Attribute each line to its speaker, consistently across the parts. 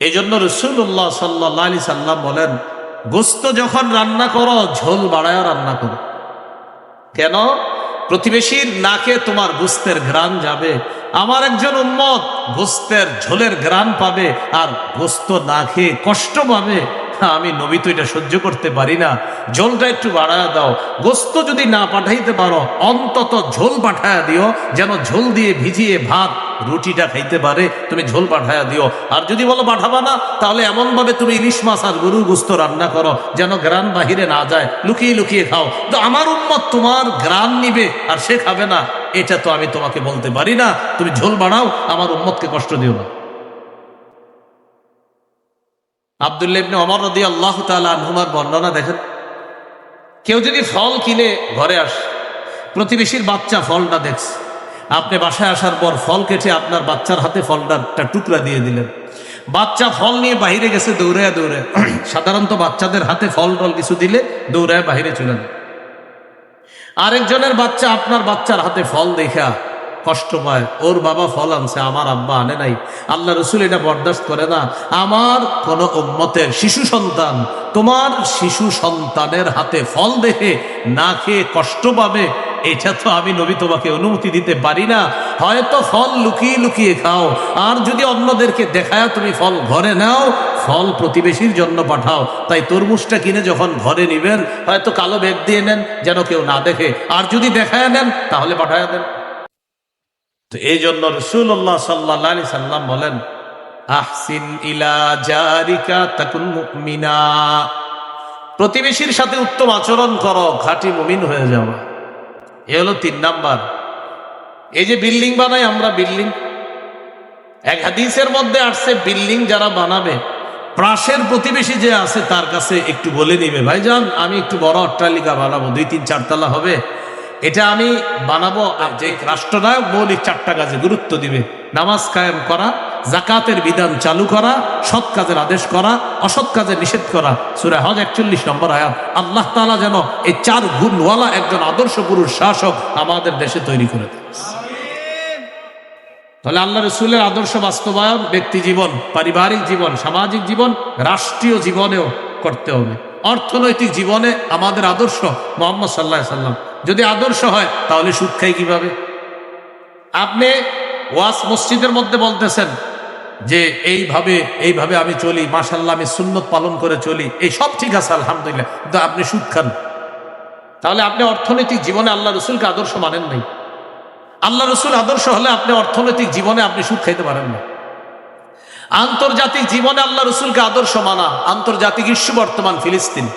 Speaker 1: এই জন্য রসুল্লাহ সাল্লাহ আলি সাল্লাম বলেন গোস্ত যখন রান্না করো, ঝোল বাড়ায় রান্না করো। কেন? প্রতিবেশীর নাকে তোমার গোস্তের ঘ্রাণ যাবে, আমার একজন উম্মত গোস্তের ঝোলের ঘ্রাণ পাবে আর গোস্ত না খেয়ে কষ্ট পাবে। আমি নবী তো এটা সহ্য করতে পারি না। ঝোলটা একটু বাড়ায় দাও। গোস্ত যদি না পাঠাইতে পারো, অন্তত ঝোল পাঠায়া দিও, যেন ঝোল দিয়ে ভিজিয়ে ভাত, রুটিটা খাইতে পারে, তুমি ঝোল পাঠায়া দিও। আর যদি বলো পাঠাবা না, তাহলে এমনভাবে তুমি ইলিশ মাছ আর গরুর গোস্ত রান্না করো, যেন গ্রান বাহিরে না যায়। লুকিয়ে লুকিয়ে খাও। তো আমার উম্মত তোমার গ্রান নিবে, আর সে খাবে না। এটা তো আমি তোমাকে বলতে পারি না। তুমি ঝোল বাড়াও, আমার উম্মতকে কষ্ট দিও না। আবদুল্লাহ ইবনে অমর রদি আল্লাহ তাআলা আনহুমার বর্ণনা দেখেন, কেউ যদি ফল কিনে ঘরে আস, প্রতিবেশীর বাচ্চা ফলটা দেখছে, আপনি বাসায় আসার পর ফল কেটে আপনার বাচ্চার হাতে ফলটা একটা টুকরা দিয়ে দিলেন। বাচ্চা ফল নিয়ে বাইরে গেছে, দৌড়ায় দৌড়ে সাধারণত বাচ্চাদের হাতে ফল টল কিছু দিলে দৌড়ায় বাহিরে চলে যায়। আরেকজনের বাচ্চা আপনার বাচ্চার হাতে ফল দেখা কষ্ট পায় ওর বাবা ফল আনছে, আমার আব্বা আনে নাই। আল্লাহ রসুল এটা বরদাস্ত করে না। আমার কোন উম্মতের শিশু সন্তান, তোমার শিশু সন্তানের হাতে ফল দেখে, না খেয়ে কষ্ট পাবে, এটা তো আমি নবী তোমাকে অনুমতি দিতে পারি না। হয়তো ফল লুকিয়ে লুকিয়ে খাও। আর যদি অন্যদেরকে দেখায় তুমি ফল ঘরে নাও, ফল প্রতিবেশীর জন্য পাঠাও। তাই তরমুজটা কিনে যখন ঘরে নিবেন, হয়তো কালো ব্যাগ দিয়ে নেন, যেন কেউ না দেখে। আর যদি দেখায় নেন, তাহলে পাঠায় দেন। তো এই জন্য রসুল্লাহ সাল্লাহ সাল্লাম বলেন, আহসিন ইলা জারিকা তাকুন প্রতিবেশীর সাথে উত্তম আচরণ করো খাঁটি মুমিন হয়ে যাওয়া এ হলো তিন নাম্বার। এই যে বিল্ডিং বানাই, আমরা বিল্ডিং। এক হাদিসের মধ্যে আসছে, বিল্ডিং যারা বানাবে, প্রাসের প্রতিবেশী যে আছে, তার কাছে একটু বলে নিবে ভাইজান, আমি একটু বড় অট্টালিকা বানাবো, দুই তিন চারতলা হবে। এটা আমি বানাবো যে রাষ্ট্রনায়ক মৌলিক চারটা কাজে গুরুত্ব দিবে। নামাজ কায়েম করা জাকাতের বিধান চালু করা, সৎ কাজের আদেশ করা, অসৎ কাজে নিষেধ করা। সুরে হজ একচল্লিশ নম্বর আয়াত। আল্লাহ তালা যেন এই চার গুণওয়ালা একজন আদর্শ পুরুষ শাসক আমাদের দেশে তৈরি করে দেয় তাহলে আল্লাহ রসুলের আদর্শ বাস্তবায়ন, ব্যক্তি জীবন, পারিবারিক জীবন, সামাজিক জীবন, রাষ্ট্রীয় জীবনেও করতে হবে। অর্থনৈতিক জীবনে আমাদের আদর্শ মোহাম্মদ সাল্লাহ সাল্লাম যদি আদর্শ হয়, তাহলে সুদ খাই কীভাবে? আপনি ওয়াস মসজিদের মধ্যে বলতেছেন যে, এইভাবে এইভাবে আমি চলি মাসাল্লাহ আমি সুন্নত পালন করে চলি, এই সব ঠিক আছে, আলহামদুলিল্লাহ, কিন্তু আপনি সুদ খান। তাহলে আপনি অর্থনৈতিক জীবনে আল্লাহ রসুলকে আদর্শ মানেন নাই। আল্লাহ রসুল আদর্শ হলে আপনি অর্থনৈতিক জীবনে আপনি সুদ খাইতে পারেন না। আন্তর্জাতিক জীবনে আল্লাহ রসুলকে আদর্শ মানা, আন্তর্জাতিক ইস্যু বর্তমান ফিলিস্তিন।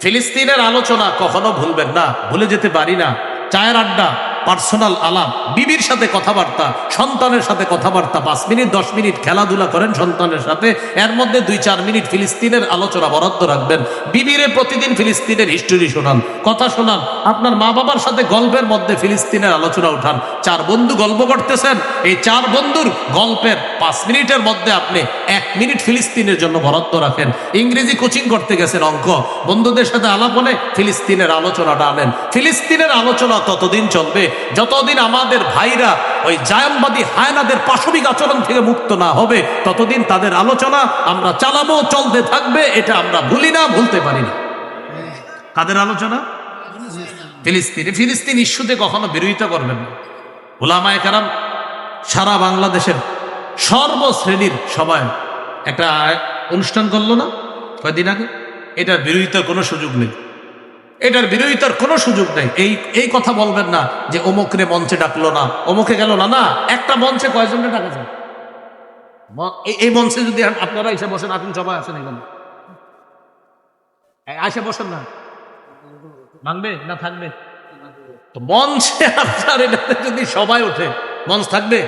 Speaker 1: ফিলিস্তিনের আলোচনা কখনো ভুলবেন না ভুলে যেতে পারি না। চায়ের আড্ডা পার্সোনাল আলাপ, বিবির সাথে কথাবার্তা, সন্তানের সাথে কথাবার্তা, পাঁচ মিনিট, দশ মিনিট খেলাধুলা করেন সন্তানের সাথে, এর মধ্যে দুই চার মিনিট ফিলিস্তিনের আলোচনা বরাদ্দ রাখবেন। বিবিরে প্রতিদিন ফিলিস্তিনের হিস্টোরি শোনান, কথা শোনান, আপনার মা বাবার সাথে গল্পের মধ্যে ফিলিস্তিনের আলোচনা উঠান। চার বন্ধু গল্প করতেছেন, এই চার বন্ধুর গল্পের পাঁচ মিনিটের মধ্যে আপনি এক মিনিট ফিলিস্তিনের জন্য বরাদ্দ রাখেন। ইংরেজি কোচিং করতে গেছেন অঙ্ক, বন্ধুদের সাথে আলাপ হলে ফিলিস্তিনের আলোচনাটা আনেন। ফিলিস্তিনের আলোচনা ততদিন চলবে যতদিন আমাদের ভাইরা ওই জায়নবাদী হায়নাদের পাশবিক আচরণ থেকে মুক্ত না হবে, ততদিন তাদের আলোচনা আমরা চালাবো, চলতে থাকবে, এটা আমরা ভুলি না, ভুলতে পারি না। কাদের আলোচনা? ফিলিস্তিনে। ফিলিস্তিন ইস্যুতে কখনো বিরোধিতা করবেন ওলামায় কারাম সারা বাংলাদেশের সর্বশ্রেণীর সবাই একটা অনুষ্ঠান করল না কয়দিন আগে? এটার বিরোধিতার কোনো সুযোগ নেই। এটার বিরোধিতার কোনো সুযোগ নেই। এই এই কথা বলবেন না যে অমুকরে মঞ্চে ডাকলো না। অমুকে গেল না না, একটা মঞ্চে কয়জনকে ডাকা যায়? এই- মঞ্চে যদি আপনারা এসে বসেন, আপনি সবাই আসেন এখানে। আসে বসেন না। ভাঙবে না থাকবে? তো মঞ্চে আপনার এটাতে যদি সবাই ওঠে, মঞ্চ থাকবে?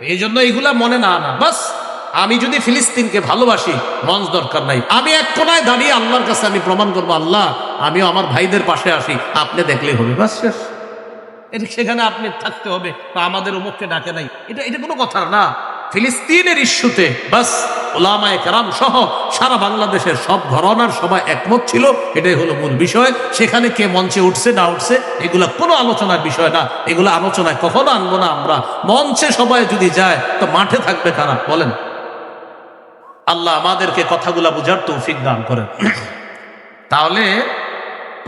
Speaker 1: এই জন্য এইগুলা মনে না না বাস আমি যদি ফিলিস্তিনকে ভালোবাসি, মঞ্চ দরকার নাই। আমি এক কোনায় দাঁড়িয়ে আল্লাহর কাছে আমি প্রমাণ করব, আল্লাহ, আমিও আমার ভাইদের পাশে আসি, আপনি দেখলেই হবে, বাস শেষ। এটা সেখানে আপনি থাকতে হবে, বা আমাদের অমুককে ডাকে নাই। এটা এটা কোনো কথা না। ফিলিস্তিনের ইস্যুতে, বাস ওলামায় কারাম সহ সারা বাংলাদেশের সব ঘরনার সবাই একমত ছিল, এটাই হলো মূল বিষয়। সেখানে কে মঞ্চে উঠছে, না উঠছে, এগুলা কোনো আলোচনার বিষয় না। এগুলো আলোচনায় কখনো আনব না আমরা। মঞ্চে সবাই যদি যায়, তো মাঠে থাকবে কারা? বলেন। আল্লাহ আমাদেরকে কথাগুলা বুঝার তৌফিক দান করেন। তাহলে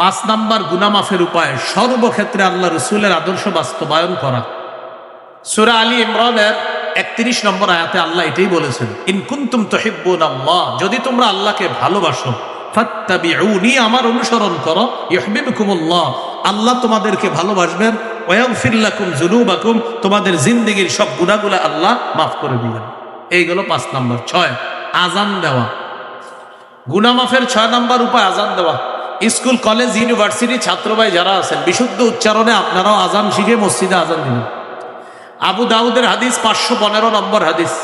Speaker 1: পাঁচ নাম্বার গুনামাফের উপায়, সর্বক্ষেত্রে আল্লাহ রসুলের আদর্শ বাস্তবায়ন করা। সুরা আলী ইমরানের একত্রিশ নম্বর আয়াতে আল্লাহ এটাই বলেছেন ইনকুন্তুম তহিব্বুন আল্লাহ যদি তোমরা আল্লাহকে ভালোবাসো আমার অনুসরণ করো ইহবিবকুমুল্লাহ আল্লাহ তোমাদেরকে ভালোবাসবেন, ওয়াগফির লাকুম যুনুবাকুম তোমাদের জিন্দেগীর সব গুনাহগুলো আল্লাহ মাফ করে দিবেন। এইগুলো পাঁচ নম্বর। ছয় আজান দেওয়া। গুনামাফের ছয় নাম্বার উপায় আজান দেওয়া। স্কুল, কলেজ, ইউনিভার্সিটি ছাত্র ভাই যারা আছেন, বিশুদ্ধ উচ্চারণে আপনারাও আজান শিখে মসজিদে আজান দিবেন আবু দাউদের হাদিস পাঁচশো পনেরো নম্বর হাদিস।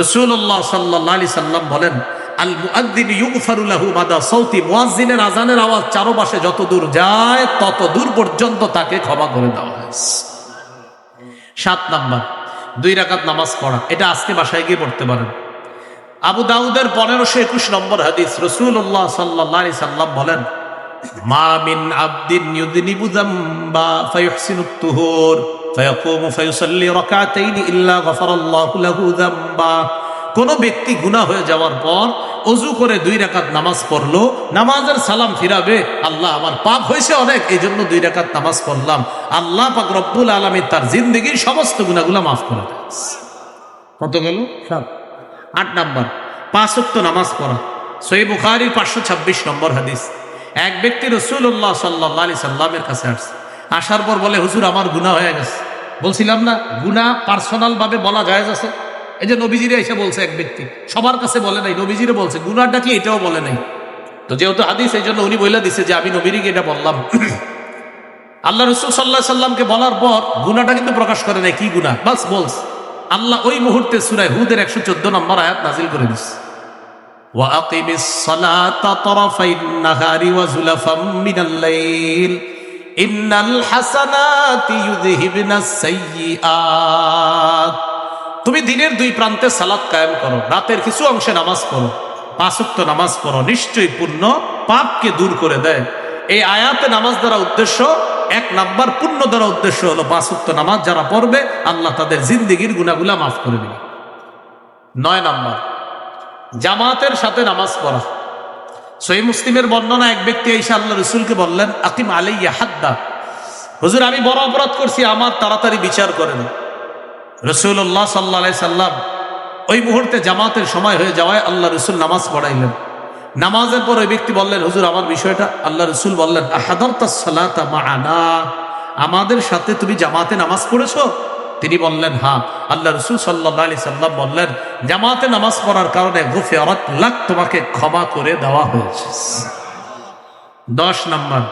Speaker 1: রসুল্লাহ সাল্লাহ আলি সাল্লাম বলেন, আল মুআদ্দিন ইউগফারুল্লাহু মাদা সৌতি মুয়াজ্জিনের আজানের আওয়াজ চারপাশে যত দূর যায়, তত দূর পর্যন্ত তাকে ক্ষমা করে দেওয়া হয়। সাত নাম্বার, দুই রাকাত নামাজ পড়া। এটা আজকে বাসায় গিয়ে পড়তে পারেন। আবু দাউদের পনেরোশো একুশ নম্বর হাদিস রসুল্লাহ সাল্লাহ আলি সাল্লাম বলেন, মা মিন আবদিন ব্যক্তি গুনাহ হয়ে যাওয়ার পর অজু করে দুই রাকাত নামাজ পড়ল, নামাজের সালাম ফিরাবে, আল্লাহ আমার পাপ হয়েছে অনেক এই জন্য দুই রাকাত নামাজ পড়লাম। আল্লাহ পাক রব্বুল আলমী তার জিন্দগির সমস্ত গুণাগুলা মাফ করে দেয় কত গেল? আট নাম্বার, পাঁচ ওয়াক্ত নামাজ পড়া। সই বুখারির পাঁচশো ছাব্বিশ নম্বর হাদিস। এক ব্যক্তি রসুল্লাহ সাল্লাহ আলি সাল্লামের কাছে আসছে। আসার পর বলে, হুজুর, আমার গুণা হয়ে গেছে। বলছিলাম, না গুণা পার্সোনাল ভাবে বলা যায় আছে। এই যে নবীজিরে এসে বলছে এক ব্যক্তি। সবার কাছে বলে নাই, নবীজিরে বলছে গুনাটা কি এটাও বলে নাই? তো যেহেতু হাদিস, এই জন্য উনি বলে দিছে যে, আমি নবীরিকে এটা বললাম। আল্লাহ রসুল সাল্লাহ সাল্লামকে বলার পর গুনাটা কিন্তু প্রকাশ করে নাই। কি গুণা বাস বলস আল্লাহ ওই মুহূর্তে সুরায় হুদের একশো চোদ্দ নম্বর আয়াত নাজিল করে দিস তুমি দিনের দুই প্রান্তে সালাত কায়েম করো, রাতের কিছু অংশে নামাজ পড়ো পাঁচক্ত নামাজ পড়ো, নিশ্চয়ই পূর্ণ পাপকে দূর করে দেয়। এই আয়াতে নামাজ দ্বারা উদ্দেশ্য এক নাম্বার পূর্ণ দ্বারা উদ্দেশ্য হলো পাঁচক্ত নামাজ যারা পড়বে, আল্লাহ তাদের জিন্দিগির গুণাগুলা মাফ করে দিবে। নয় নাম্বার, জামাতের সাথে নামাজ পড়া। সই মুসলিমের বর্ণনা এক ব্যক্তি এসে আল্লাহ রসুলকে বললেন, আকিম আলাইয়া হাদ্দা। হুজুর, আমি বড় অপরাধ করছি, আমার তাড়াতাড়ি বিচার করেন রসুল্লাহ সাল্লা সাল্লাম ওই মুহূর্তে জামাতের সময় হয়ে যাওয়ায় আল্লাহ রসুল নামাজ পড়াইলেন। নামাজের পর ওই ব্যক্তি বললেন, হুজুর, আমার বিষয়টা আল্লাহ রসুল বললেন আমাদের সাথে তুমি জামাতে নামাজ পড়েছো? তিনি বললেন হ্যাঁ আল্লাহ রসুল সাল্লাহ আলি সাল্লাম বললেন, জামাতে নামাজ পড়ার কারণে গুফে অরাত লাখ তোমাকে ক্ষমা করে দেওয়া হয়েছে। দশ নম্বর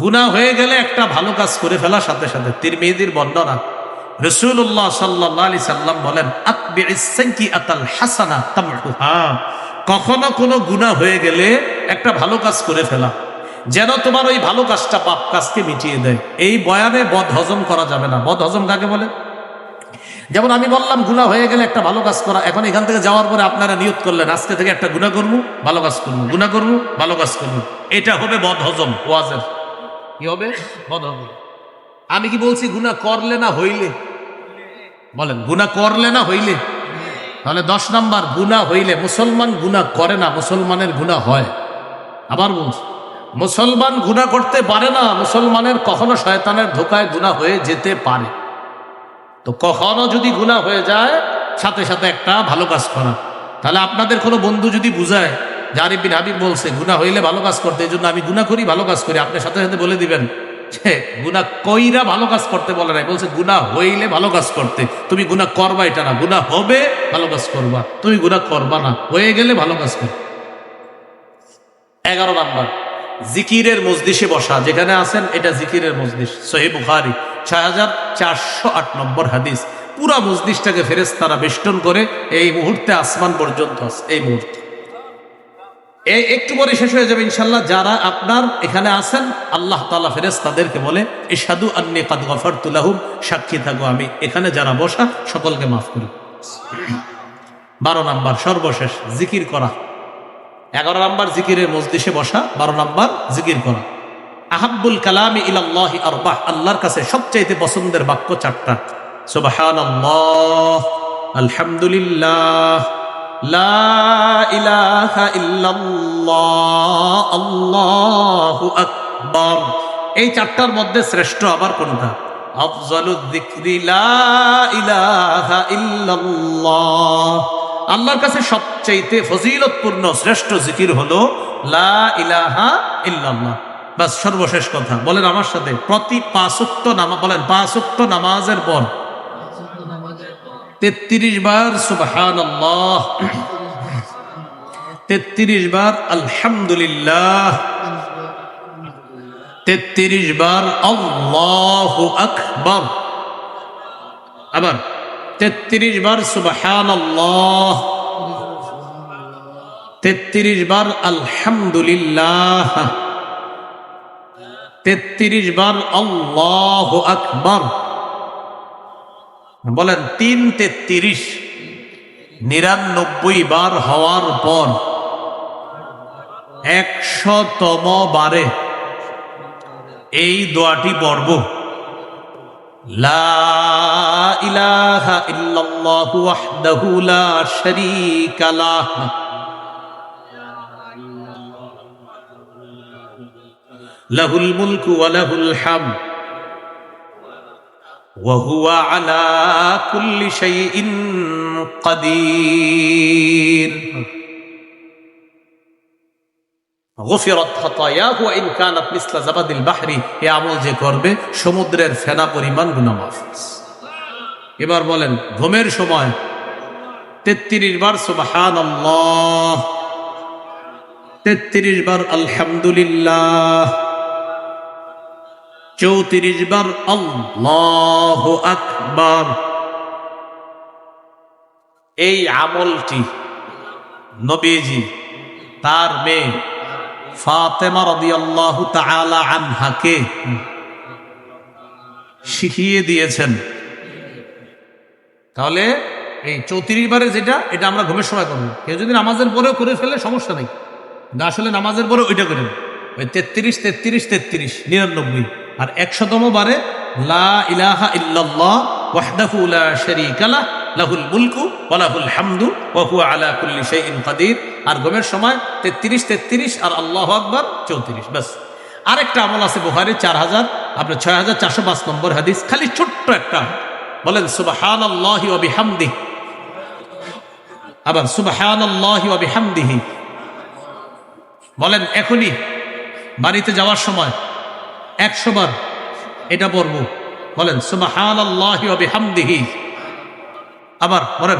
Speaker 1: গুণা হয়ে গেলে একটা ভালো কাজ করে ফেলার সাথে সাথে তির মেয়েদের বর্ণনা রসুল্লাহ সাল্লাহ আলি সাল্লাম বলেন আতবি আতাল হাসানা তামহুহা। কখনো কোনো গুণা হয়ে গেলে একটা ভালো কাজ করে ফেলা। যেন তোমার ওই ভালো কাজটা পাপ কাজকে মিটিয়ে দেয়। এই বয়ানে বদ হজম করা যাবে না। বদ হজম কাকে বলে? যেমন আমি বললাম গুণা হয়ে গেলে একটা ভালো কাজ করা। এখন এখান থেকে যাওয়ার পরে আপনারা নিয়ত করলেন, আজকে থেকে একটা গুণা করব, ভালো কাজ করব। গুণা করব, ভালো কাজ করব। এটা হবে বদ হজম, ওয়াজের। কি হবে? বদ হজম আমি কি বলছি গুণা করলে না হইলে? বলেন গুণা করলে না হইলে? তাহলে দশ নাম্বার গুণা হইলে মুসলমান গুণা করে না, মুসলমানের গুণা হয়। আবার বলছি, মুসলমান গুণা করতে পারে না, মুসলমানের কখনো শয়তানের ধোকায় গুণা হয়ে যেতে পারে। তো কখনো যদি গুণা হয়ে যায়, সাথে সাথে একটা ভালো কাজ করা। তাহলে আপনাদের কোনো বন্ধু যদি বুঝায়, যে আরিফ বিন হাবিব বলছে গুণা হইলে ভালো কাজ করতে, এই জন্য আমি গুণা করি, ভালো কাজ করি আপনার সাথে সাথে বলে দিবেন। যে গুণা কইরা ভালো কাজ করতে বলে নাই। বলছে গুণা হইলে ভালো কাজ করতে। তুমি গুণা করবা এটা না গুণা হবে ভালো কাজ করবা। তুমি গুণা করবা না হয়ে গেলে ভালো কাজ কর। এগারো নাম্বার জিকিরের মজদিসে বসা। যেখানে আছেন এটা জিকিরের মজদিস সহি বুখারি ছয় হাজার চারশো আট নম্বর হাদিস। পুরা মজদিসটাকে ফেরেস তারা বেষ্টন করে এই মুহূর্তে আসমান পর্যন্ত আছে, এই মুহূর্তে। একটু পরে শেষ হয়ে যাবে ইনশাল্লাহ যারা আপনার এখানে আছেন, আল্লাহ তালা ফেরেস তাদেরকে বলে এই সাধু আন্নি কাদ গফর তুলাহুম সাক্ষী থাকো আমি এখানে, যারা বসা, সকলকে মাফ করি বারো নাম্বার, সর্বশেষ, জিকির করা। এগারো নাম্বার, জিকিরের মজলিসে বসা। বারো নাম্বার, জিকির করা। আহাব্বুল কালামি ইলাল্লাহি আরবাহ, আল্লাহর কাছে সবচাইতে পছন্দের বাক্য চারটা। সুবহানাল্লাহ, আলহামদুলিল্লাহ আকবার। এই চারটার মধ্যে শ্রেষ্ঠ আবার কোনটা? আল্লাহর কাছে সবচাইতে ফজিলতপূর্ণ, শ্রেষ্ঠ জিকির হলো, লা ইলাহা সর্বশেষ কথা। বলেন আমার সাথে, প্রতি পাঁচক্ত নামা, বলেন পাঁচক্ত নামাজের পর তেত্রিশ বার সুবহান আল্লাহ তেত্রিশ বার আলহামদুলিল্লাহ তেত্রিশ বার আল্লাহ আকবর আবার তেত্রিশ বার সুবহান আল্লাহ তেত্রিশ বার আলহামদুলিল্লাহ তেত্রিশ বার আল্লাহ আকবর বলেন তিন তেত্রিশ নিরানব্বই বার হওয়ার পর একশতম বারে এই দোয়াটি পড়ব। লাহুল মুলকু ওয়া হামদ। وهو على كل شيء قدير গফিরত খতায়াহু ইন কানাত মিসলা জাবাদিল বাহরি এ আমল যে করবে সমুদ্রের ফেনা পরিমাণ গুনাহ মাফ এবার বলেন ঘুমের সময় তেত্রিশ বার সুবহানাল্লাহ তেত্রিশ বার আলহামদুলিল্লাহ চৌত্রিশ বার আল্লাহ আকবার। এই আমলটি নবীজি, তার মেয়ে ফাতেমা রাদিয়াল্লাহু তাআলা আনহাকে শিখিয়ে দিয়েছেন। তাহলে এই চৌত্রিশ বারে যেটা, এটা আমরা ঘুমের সময় করব। কেউ যদি নামাজের পরেও করে ফেলে, সমস্যা নেই। আসলে নামাজের পরে ওইটা করে ওই তেত্রিশ তেত্রিশ তেত্রিশ, নিরানব্বই। আর একশতম বারে, লা ইলাহা ইল্লাল্লাহ ওয়াহদাহু লা শারীকা লাহ, লাহুল মুলকু ওয়া লাহুল হামদু ওয়া হুয়া আলা কুল্লি শাইইন কাদির। আর গমের সময় 33 33 আর আল্লাহু আকবার 34 বাস আরেকটা আমল আছে বুখারী 4000 আপনার 6405 নম্বর হাদিস। খালি ছোট্ট একটা। বলেন, সুবহানাল্লাহি ওয়া বিহামদিহি। আবার, সুবহানাল্লাহি ওয়া বিহামদিহি। বলেন, এখনই বাড়িতে যাওয়ার সময় একশো বার এটা পড়ব। বলেন সুবাহান আল্লাহি আবার বলেন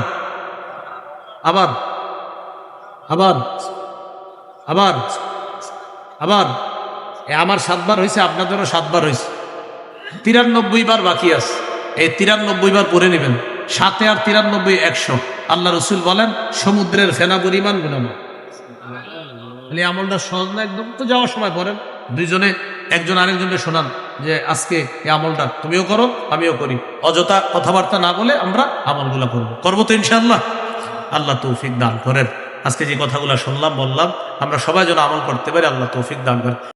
Speaker 1: আবার। আবার। আবার। আবার। আমার সাতবার হয়েছে আপনাদেরও সাতবার হয়েছে তিরানব্বই বার বাকি আছে। এই তিরানব্বই বার পড়ে নেবেন। সাতে আর তিরানব্বই একশো। আল্লাহ রসুল বলেন, সমুদ্রের ফেনা পরিমাণ গুণামা আমলটা সহজ না, একদম তো যাওয়ার সময় পড়েন। দুইজনে একজন আরেকজনকে শোনান যে, আজকে এই আমলটা তুমিও করো, আমিও করি। অযথা কথাবার্তা না বলে আমরা আমলগুলো করব। করব তো ইনশাআল্লাহ। আল্লাহ তৌফিক দান করেন। আজকে যে কথাগুলো শুনলাম, বললাম, আমরা সবাই যেন আমল করতে পারি, আল্লাহ তৌফিক দান করেন।